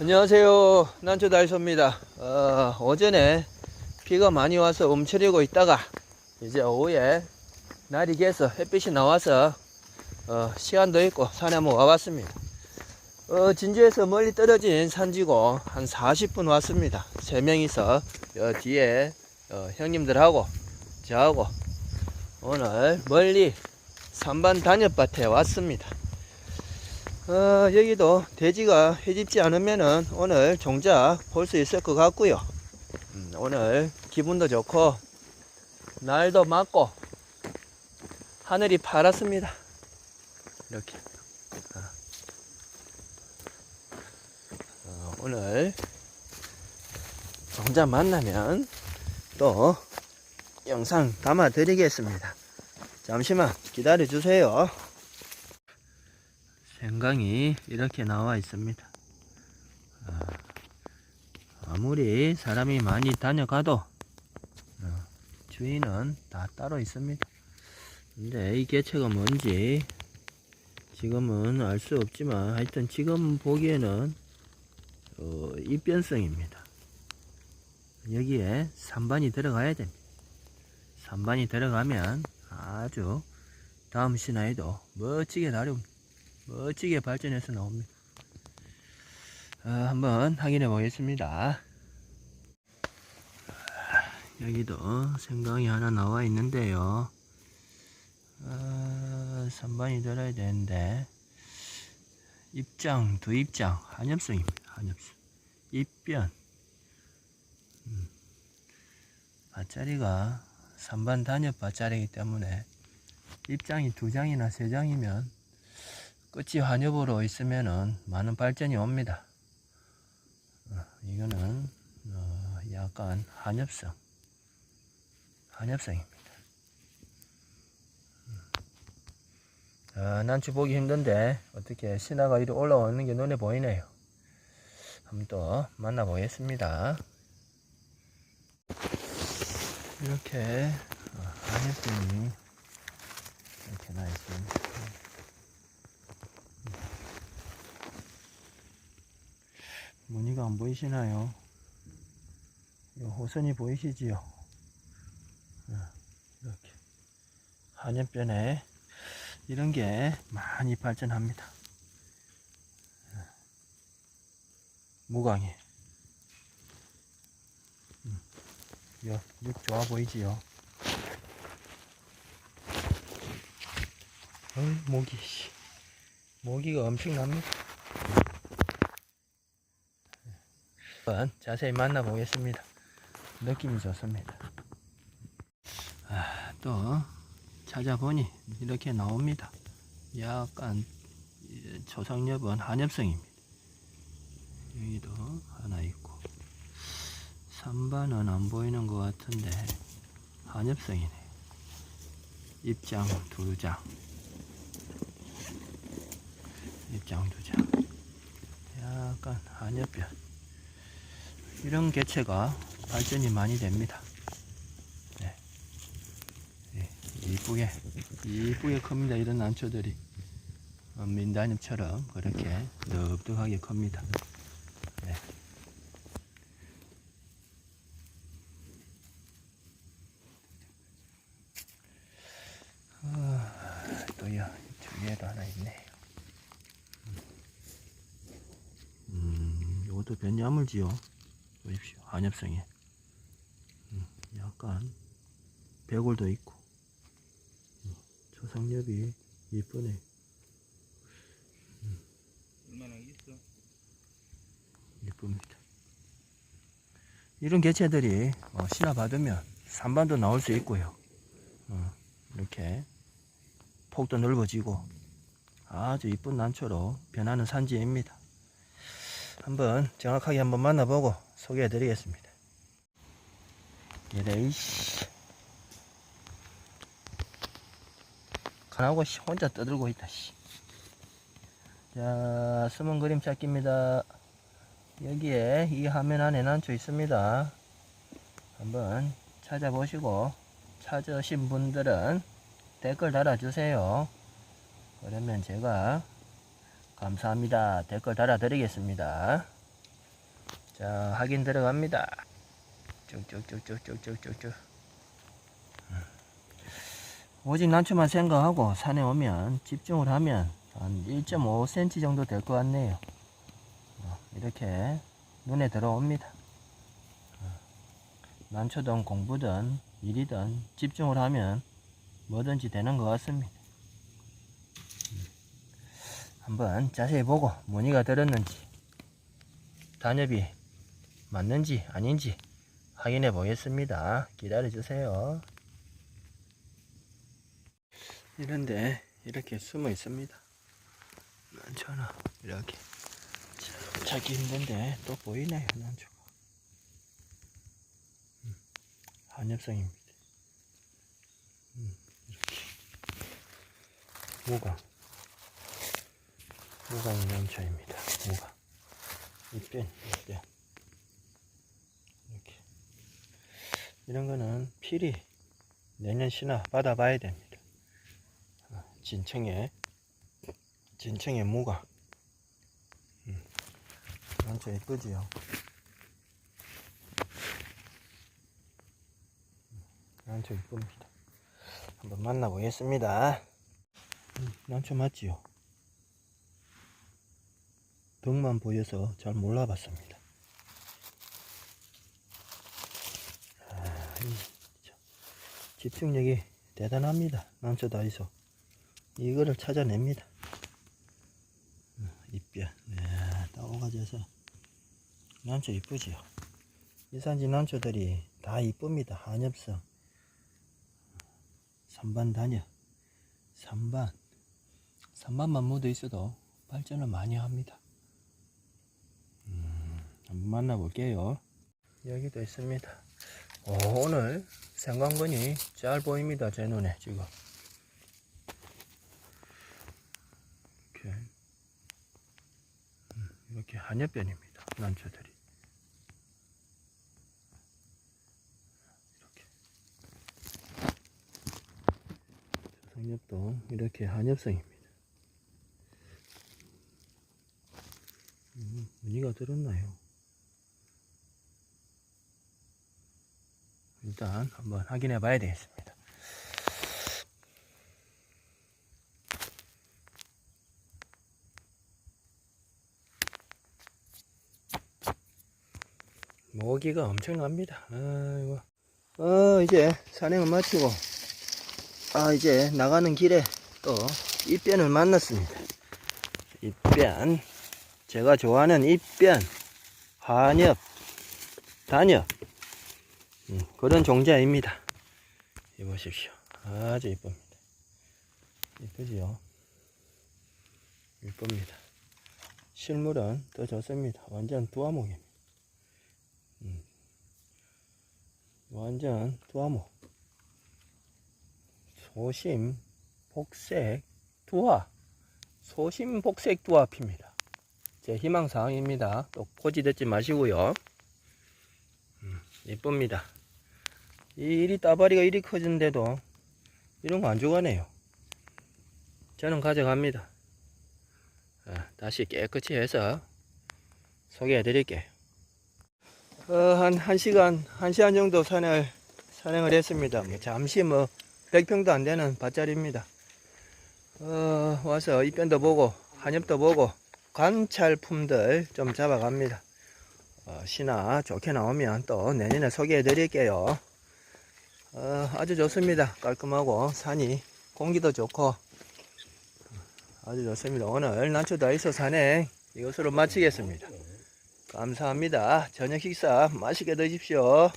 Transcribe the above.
안녕하세요. 난초달소입니다. 어, 오전에 비가 많이 와서 움츠리고 있다가 이제 오후에 날이 개서 햇빛이 나와서 어, 시간도 있고 산에 한번 와봤습니다. 어, 진주에서 멀리 떨어진 산지고 한 40분 왔습니다. 세 명이서 여 뒤에 어, 형님들하고 저하고 오늘 멀리 산반 단엽밭에 왔습니다. 어, 여기도 돼지가 해집지 않으면은 오늘 종자 볼 수 있을 것 같고요. 음, 오늘 기분도 좋고 날도 맑고 하늘이 파랗습니다. 이렇게 어. 어, 오늘 종자 만나면 또 영상 담아 드리겠습니다. 잠시만 기다려 주세요. 생강이 이렇게 나와 있습니다. 아, 아무리 사람이 많이 다녀가도 어, 주인은 다 따로 있습니다. 근데 이 개체가 뭔지 지금은 알 수 없지만 하여튼 지금 보기에는 어, 입변성입니다. 여기에 산반이 들어가야 됩니다. 산반이 들어가면 아주 다음 신화에도 멋지게 나옵니다. 멋지게 발전해서 나옵니다. 어, 한번 확인해 보겠습니다. 여기도 생강이 하나 나와 있는데요. 어, 선반이 들어야 되는데 입장 두 입장 한엽성입니다. 한엽성 입변 음, 밭자리가 선반 단엽 밭자리이기 때문에 입장이 두 장이나 세 장이면 끝이 환엽으로 있으면은 많은 발전이 옵니다. 어, 이거는 어, 약간 한엽성, 한엽성입니다. 아, 난치 보기 힘든데 어떻게 신화가 이리 올라오는 게 눈에 보이네요. 한번 또 만나보겠습니다. 이렇게 어, 한엽성이 이렇게 나 있습니다. 무늬가 안 보이시나요? 이 호선이 보이시지요? 어, 이렇게 한연변에 이런 게 많이 발전합니다. 어, 무광이 음, 여, 육 좋아 보이지요? 어이, 모기 씨. 모기가 엄청납니다. 한번 자세히 만나보겠습니다. 느낌이 좋습니다. 아, 또 찾아보니 이렇게 나옵니다. 약간 초상엽은 한엽성입니다. 여기도 하나 있고 3반은 안 보이는 것 같은데 한엽성이네. 입장 두 장. 입장 두 장. 약간 한엽변. 이런 개체가 발전이 많이 됩니다. 네. 네, 이쁘게, 이쁘게 큽니다. 이런 난초들이. 어, 민다잎처럼 그렇게 넓적하게 큽니다. 네. 어, 또요, 뒤에도 하나 있네. 음, 이것도 변야물지요. 보십시오. 한엽성에. 음, 약간 배골도 있고 음, 초상엽이 예쁘네. 얼마나 있어? 예쁩니다. 이런 개체들이 어, 신화 받으면 산반도 나올 수 있고요. 어, 이렇게 폭도 넓어지고 아주 이쁜 난초로 변하는 산지입니다. 한번 정확하게 한번 만나보고 소개해 드리겠습니다. 이래이씨. 가나고 씨 혼자 떠들고 있다 씨. 자, 숨은 그림 찾기입니다. 여기에 이 화면 안에 난초 있습니다. 한번 찾아보시고 찾으신 분들은 댓글 달아주세요. 그러면 제가 감사합니다. 댓글 달아드리겠습니다. 자, 확인 들어갑니다. 쭉쭉쭉쭉쭉쭉쭉쭉. 음. 오직 난초만 생각하고 산에 오면 집중을 하면 한 1.5cm 정도 될 것 같네요. 어, 이렇게 눈에 들어옵니다. 어, 난초든 공부든 일이든 집중을 하면 뭐든지 되는 것 같습니다. 음. 한번 자세히 보고 무늬가 들었는지 단엽이 맞는지 아닌지 확인해 보겠습니다. 기다려 주세요. 이런데 이렇게 숨어 있습니다. 난초나 이렇게 참 찾기 힘든데 또 보이네요 난초가. 음, 한엽성입니다. 음, 이렇게 모가 모가 있는 난초입니다. 모가 이뺀 이뺀 이렇게 이런 거는 필히 내년 시나 받아봐야 됩니다. 어, 진청에 무가 예쁘지요. 음, 난초 예쁩니다. 한번 만나보겠습니다. 음, 난초 맞지요? 덕만 보여서 잘 몰라봤습니다. 아, 이 참, 집중력이 대단합니다. 난초 다이소. 이거를 찾아냅니다. 음, 잎변. 네, 따오가져서 난초 이쁘지요. 이산지 난초들이 다 이쁩니다. 한엽성. 3반 단엽. 3반. 3반만 묻어 있어도 발전을 많이 합니다. 음, 한번 만나볼게요. 여기도 있습니다. 오, 오늘 생광근이 잘 보입니다. 제 눈에 지금. 이렇게, 음, 이렇게 한엽변입니다. 난초들이. 이렇게. 성엽도 이렇게 한엽성입니다. 음, 무늬가 들었나요? 일단 한번 확인해 봐야 되겠습니다. 모기가 엄청납니다. 아이고. 어, 이제 산행을 마치고, 아, 이제 나가는 길에 또 입변을 만났습니다. 입변. 제가 좋아하는 입변, 한엽, 단엽. 음, 그런 종자입니다. 이 보십시오. 아주 이쁩니다. 이쁘지요? 이쁩니다. 실물은 더 좋습니다. 완전 두화목입니다. 음, 완전 두화목. 소심, 복색, 두화. 소심, 복색, 두화 핍니다. 제 희망사항입니다. 또 포지 듣지 마시고요. 음, 이쁩니다. 이 일이 따바리가 이리 커진데도 이런 거 안 좋아하네요. 저는 가져갑니다. 아, 다시 깨끗이 해서 소개해 드릴게요. 어, 한 1시간, 1시간 정도 산을, 산행을 했습니다. 뭐 잠시 뭐 100평도 안 되는 밭자리입니다. 어, 와서 입변도 보고, 한엽도 보고, 관찰품들 좀 잡아갑니다. 어, 시나 좋게 나오면 또 내년에 소개해 드릴게요. 어, 아주 좋습니다. 깔끔하고 산이 공기도 좋고 아주 좋습니다. 오늘 난초 다이소 산행 이것으로 마치겠습니다. 감사합니다. 저녁 식사 맛있게 드십시오.